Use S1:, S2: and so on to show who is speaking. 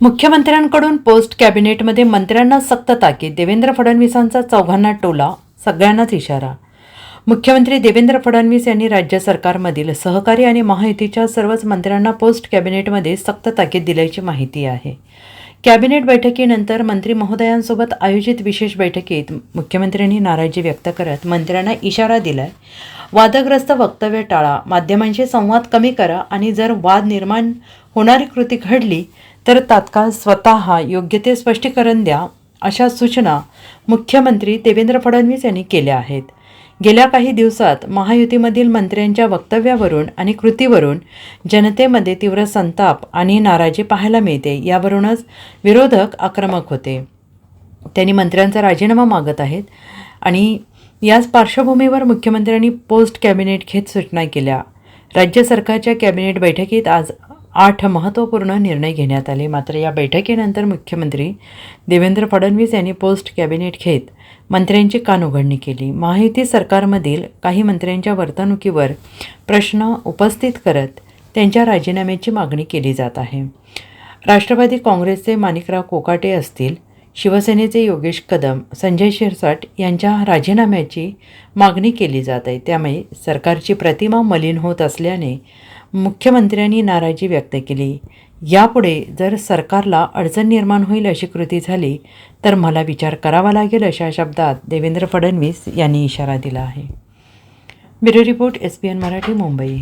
S1: मुख्यमंत्र्यांकडून post कॅबिनेटमध्ये मंत्र्यांना सक्त ताकीद देवेंद्र फडणवीसांचा चौघांना टोला सगळ्यांनाच इशारा. मुख्यमंत्री देवेंद्र फडणवीस यांनी राज्य सरकारमधील सहकारी आणि महायुतीच्या सर्वच मंत्र्यांना पोस्ट कॅबिनेटमध्ये सक्त ताकीद दिल्याची माहिती आहे. कॅबिनेट बैठकीनंतर मंत्री महोदयांसोबत आयोजित विशेष बैठकीत मुख्यमंत्र्यांनी नाराजी व्यक्त करत मंत्र्यांना इशारा दिलाय. वादग्रस्त वक्तव्य टाळा. माध्यमांशी संवाद कमी करा आणि जर वाद निर्माण होणारी कृती घडली तर तात्काळ स्वतः योग्य ते स्पष्टीकरण द्या अशा सूचना मुख्यमंत्री देवेंद्र फडणवीस यांनी केल्या आहेत. गेल्या काही दिवसात महायुतीमधील मंत्र्यांच्या वक्तव्यावरून आणि कृतीवरून जनतेमध्ये तीव्र संताप आणि नाराजी पाहायला मिळते यावरूनच विरोधक आक्रमक होते. त्यांनी मंत्र्यांचा राजीनामा मागत आहेत आणि याच पार्श्वभूमीवर मुख्यमंत्र्यांनी पोस्ट कॅबिनेट घेत सूचना केल्या. राज्य सरकारच्या कॅबिनेट बैठकीत आज आठ महत्त्वपूर्ण निर्णय घेण्यात आले. मात्र या बैठकीनंतर मुख्यमंत्री देवेंद्र फडणवीस यांनी पोस्ट कॅबिनेट घेत मंत्र्यांची कानउघडणी केली. माहिती सरकारमधील काही मंत्र्यांच्या वर्तणुकीवर प्रश्न उपस्थित करत त्यांच्या राजीनाम्याची मागणी केली जात आहे. राष्ट्रवादी काँग्रेसचे माणिकराव कोकाटे असतील शिवसेनेचे योगेश कदम संजय शिरसाट यांच्या राजीनाम्याची मागणी केली जात आहे. त्यामुळे सरकारची प्रतिमा मलिन होत असल्याने मुख्यमंत्र्यांनी नाराजी व्यक्त केली. यापुढे जर सरकारला अडचण निर्माण होईल अशी कृती झाली तर मला विचार करावा लागेल अशा शब्दात देवेंद्र फडणवीस यांनी इशारा दिला आहे. Bureau report S P N Marathi Mumbai.